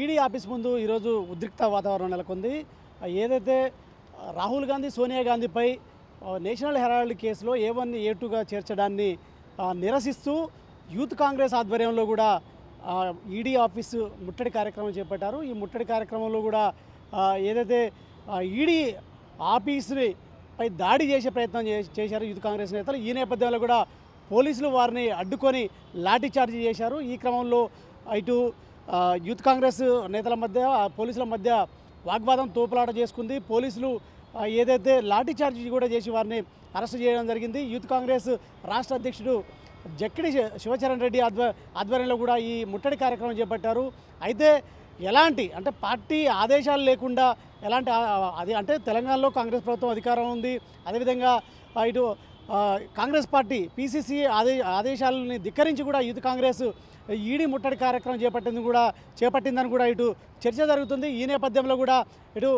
ED office ముందు ఈరోజు ఉద్రిక్త వాతావరణం నెలకొంది. ఏదైతే రాహుల్ గాంధీ సోనియా గాంధీపై నేషనల్ హెరాల్డ్ కేసులో ఏ వన్ ఏ టూగా చేర్చడాన్ని నిరసిస్తూ యూత్ కాంగ్రెస్ ఆధ్వర్యంలో కూడా ఈడీ ఆఫీసు ముట్టడి కార్యక్రమం చేపట్టారు. ఈ ముట్టడి కార్యక్రమంలో కూడా ఏదైతే ఈడీ ఆఫీసుని పై దాడి చేసే ప్రయత్నం చే- చేశారు యూత్ కాంగ్రెస్ నేతలు. ఈ నేపథ్యంలో కూడా పోలీసులు వారిని అడ్డుకొని లాఠీచార్జ్ చేశారు. ఈ క్రమంలో ఇటు యూత్ కాంగ్రెస్ నేతల మధ్య పోలీసుల మధ్య వాగ్వాదం తోపులాట చేసుకుంది. పోలీసులు ఏదైతే లాఠీ చార్జ్ కూడా చేసి వారిని అరెస్ట్ చేయడం జరిగింది. యూత్ కాంగ్రెస్ రాష్ట్ర అధ్యక్షుడు జక్కిడి శివచరణ్ రెడ్డి ఆధ్వ ఆధ్వర్యంలో కూడా ఈ ముట్టడి కార్యక్రమం చేపట్టారు. అయితే ఎలాంటి అంటే పార్టీ ఆదేశాలు లేకుండా ఎలాంటి అది అంటే తెలంగాణలో కాంగ్రెస్ ప్రభుత్వం అధికారం ఉంది అదేవిధంగా ఇటు కాంగ్రెస్ పార్టీ పీసీసీ ఆదే ఆదేశాలని ధిక్కరించి కూడా యూత్ కాంగ్రెస్ ఈడీ ముట్టడి కార్యక్రమం చేపట్టింది కూడా చేపట్టిందని కూడా ఇటు చర్చ జరుగుతుంది. ఈ నేపథ్యంలో కూడా ఇటు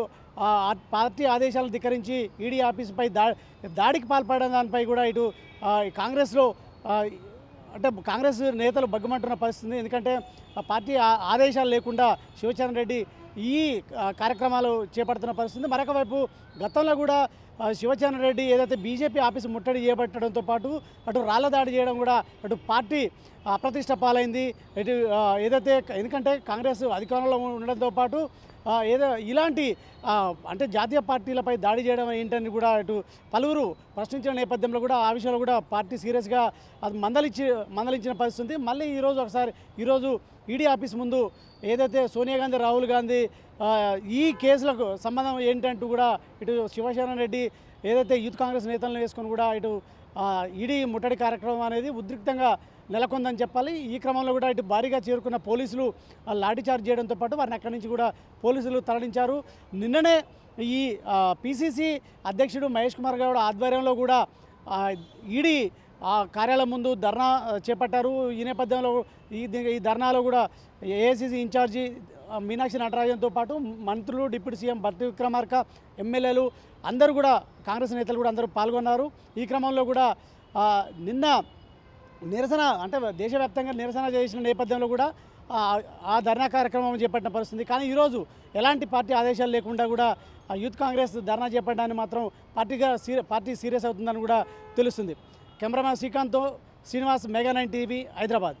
పార్టీ ఆదేశాలను ధిక్కరించి ఈడీ ఆఫీసుపై దా దాడికి పాల్పడిన దానిపై కూడా ఇటు కాంగ్రెస్లో అంటే కాంగ్రెస్ నేతలు బగ్గమంటున్న పరిస్థితి ఎందుకంటే పార్టీ ఆ- ఆదేశాలు లేకుండా శివచరణ్ రెడ్డి ఈ కార్యక్రమాలు చేపడుతున్న పరిస్థితి. మరొకవైపు మరొక వైపు గతంలో కూడా శివచంద్ర రెడ్డి ఏదైతే బీజేపీ ఆఫీసు ముట్టడి చేపట్టడంతో పాటు అటు రాళ్ళ దాడి చేయడం కూడా అటు పార్టీ అప్రతిష్ట పాలైంది. ఇటు ఏదైతే ఎందుకంటే కాంగ్రెస్ అధికారంలో ఉండడంతో పాటు ఏదో ఇలాంటి అంటే జాతీయ పార్టీలపై దాడి చేయడం ఏంటని కూడా ఇటు పలువురు ప్రశ్నించిన నేపథ్యంలో కూడా ఆ విషయంలో కూడా పార్టీ సీరియస్గా అది మందలించి మందలించిన పరిస్థితి మళ్ళీ ఈరోజు ఒకసారి ఈరోజు ఈడీ ఆఫీస్ ముందు ఏదైతే సోనియా గాంధీ రాహుల్ గాంధీ ఈ కేసులకు సంబంధం ఏంటంటూ కూడా ఇటు శివశరణ్ రెడ్డి ఏదైతే యూత్ కాంగ్రెస్ నేతలను వేసుకొని కూడా ఇటు ఈడీ ముట్టడి కార్యక్రమం అనేది ఉద్రిక్తంగా నెలకొందని చెప్పాలి. ఈ క్రమంలో కూడా ఇటు భారీగా చేరుకున్న పోలీసులు లాఠీచార్జ్ చేయడంతో పాటు వారిని అక్కడి నుంచి కూడా పోలీసులు తరలించారు. నిన్ననే ఈ పిసిసి అధ్యక్షుడు మహేష్ కుమార్ గౌడ్ ఆధ్వర్యంలో కూడా ఈడీ ఆ కార్యాలయం ముందు ధర్నా చేపట్టారు. ఈ నేపథ్యంలో ఈ ఈ ధర్నాలో కూడా ఏఐసిసి ఇన్ఛార్జి మీనాక్షి నటరాజన్తో పాటు మంత్రులు డిప్యూటీ సీఎం భర్తీ విక్రమార్క ఎమ్మెల్యేలు అందరూ కూడా కాంగ్రెస్ నేతలు కూడా అందరూ పాల్గొన్నారు. ఈ క్రమంలో కూడా నిన్న నిరసన అంటే దేశవ్యాప్తంగా నిరసన చేసిన నేపథ్యంలో కూడా ఆ, ధర్నా కార్యక్రమం చేపట్టిన పరిస్థితి. కానీ ఈరోజు ఎలాంటి పార్టీ ఆదేశాలు లేకుండా కూడా యూత్ కాంగ్రెస్ ధర్నా చేపట్టడానికి మాత్రం పార్టీగా సీ పార్టీ సీరియస్ అవుతుందని కూడా తెలుస్తుంది. Cameraman శ్రీకాంత్తో Srinivas mega nine TV Hyderabad.